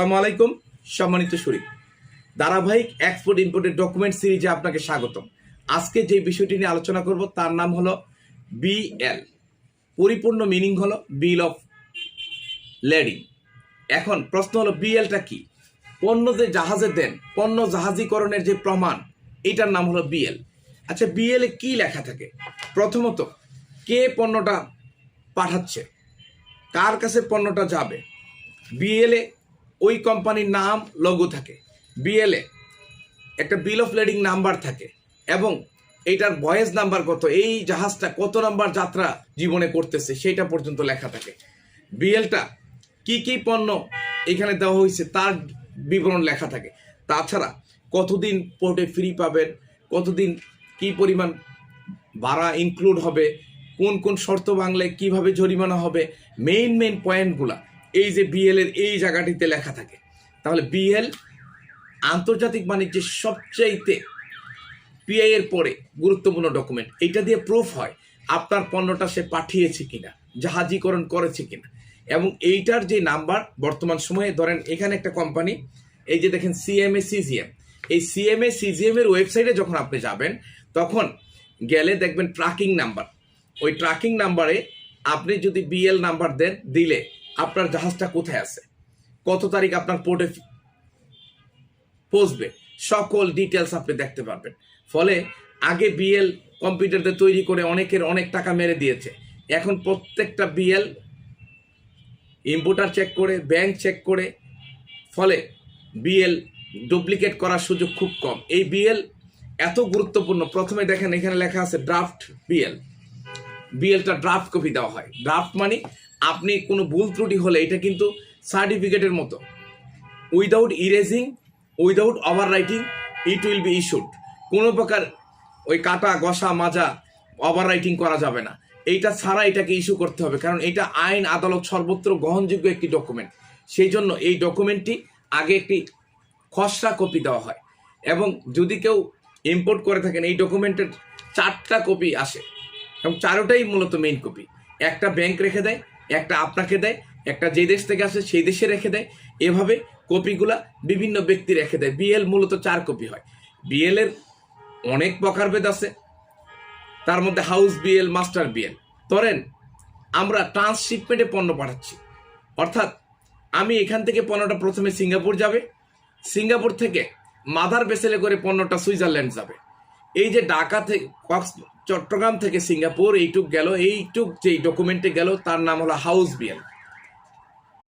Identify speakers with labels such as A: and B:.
A: আসসালামু আলাইকুম, সম্মানিত শরীফ ধারাবাহিক এক্সপোর্ট ইম্পোর্টের ডকুমেন্ট সিরিজে আপনাকে স্বাগতম। আজকে যে বিষয়টি নিয়ে আলোচনা করব, তার নাম হলো বিএল পরিপূর্ণ মিনিং হলো বিল অফ লেডিং এখন প্রশ্ন হলো বিএলটা কি? পণ্য যে জাহাজে দেন, পণ্য জাহাজীকরণের যে প্রমাণ, এটার নাম হলো বিএল আচ্ছা বিএল কি লেখা থাকে? প্রথমত, কে পণ্যটা পাঠাচ্ছে? কার কাছে পণ্যটা যাবে? বিএলএ ওই কোম্পানির নাম লোগো থাকে। বিএলএ একটা বিল অফ লেডিং নাম্বার থাকে। এবং এইটার বয়েজ নাম্বার কত, এই জাহাজটা কত নাম্বার যাত্রা জীবনে করতেছে সেটা পর্যন্ত লেখা থাকে। বিএলটা কি কি পণ্য এখানে দেওয়া হয়েছে, তার বিবরণ লেখা থাকে। তাছাড়া কতদিন পোর্টে ফ্রি পাবেন, কতদিন কি পরিমাণ ভাড়া ইনক্লুড হবে, কোন কোন শর্ত বাংলায় কীভাবে জরিমানা হবে মেইন মেইন পয়েন্টগুলা এই যে বিএল এর এই জায়গাটিতে লেখা থাকে। তাহলে বিএল আন্তর্জাতিক বাণিজ্যের সবচাইতে পিআই এর পরে গুরুত্বপূর্ণ ডকুমেন্ট এটা দিয়ে প্রুফ হয় আপনার পণ্যটা সে পাঠিয়েছে কিনা, জাহাজীকরণ করেছে কিনা। এবং এইটার যে নাম্বার বর্তমান সময়ে ধরেন এখানে একটা কোম্পানি এই যে দেখেন সিএমএ সিজিএম এই সিএমএ সিজিএম এর ওয়েবসাইটে যখন আপনি যাবেন, তখন গেলে দেখবেন ট্র্যাকিং নাম্বার ওই ট্র্যাকিং নাম্বারে আপনি যদি বিএল নাম্বার দেন, দিলে আপনার জাহাজটা কোথায় আছে? কত তারিখ আপনার পোর্টে পৌঁছবে? সকল ডিটেলস আপনি দেখতে পারবেন। ফলে আগে বিএল কম্পিউটারতে তৈরি করে অনেকের অনেক টাকা মেরে দিয়েছে। এখন প্রত্যেকটা বিএল ইম্পোর্টার চেক করে ব্যাংক চেক করে। ফলে বিএল ডুপ্লিকেট করার সুযোগ খুব কম। এই বিএল এত গুরুত্বপূর্ণ। প্রথমে দেখেন এখানে লেখা আছে ড্রাফট বিএল বিএলটা ড্রাফট কপি দেওয়া হয়। ড্রাফট মানে আপনি কোনো ভুল ত্রুটি হলে এটা কিন্তু সার্টিফিকেটের মতো। Without erasing without overwriting it will be issued কোনো প্রকার ওই কাটা গসা মাজা ওভার রাইটিং করা যাবে না। এইটা ছাড়া এটাকে ইস্যু করতে হবে, কারণ এটা আইন, আদালত সর্বত্র গ্রহণযোগ্য একটি ডকুমেন্ট সেই জন্য এই ডকুমেন্টটি আগে একটি খসড়া কপি দেওয়া হয়। এবং যদি কেউ ইম্পোর্ট করে থাকেন, এই ডকুমেন্টের চারটা কপি আসে। এবং চারোটাই মূলত মেইন কপি একটা ব্যাংক রেখে দেয় একটা আপনাকে দেয়, একটা যে দেশ থেকে আসে সেই দেশে রেখে দেয়। এভাবে কপিগুলা বিভিন্ন ব্যক্তি রেখে দেয়। বিএল মূলত চার কপি হয়। বিএল এর অনেক প্রকারভেদ আছে। তার মধ্যে হাউস বিএল, মাস্টার বিএল। ধরেন, আমরা ট্রান্সশিপমেন্টে পণ্য পাঠাচ্ছি। অর্থাৎ, আমি এখান থেকে পণ্যটা প্রথমে সিঙ্গাপুর যাবে। সিঙ্গাপুর থেকে মাদার বেসেলে করে পণ্যটা সুইজারল্যান্ড যাবে। এই যে ঢাকা থেকে কক্স চট্টগ্রাম থেকে সিঙ্গাপুর এইটুক গেল এইটুক যে ডকুমেন্টে গেল তার নাম হলো হাউস বিএল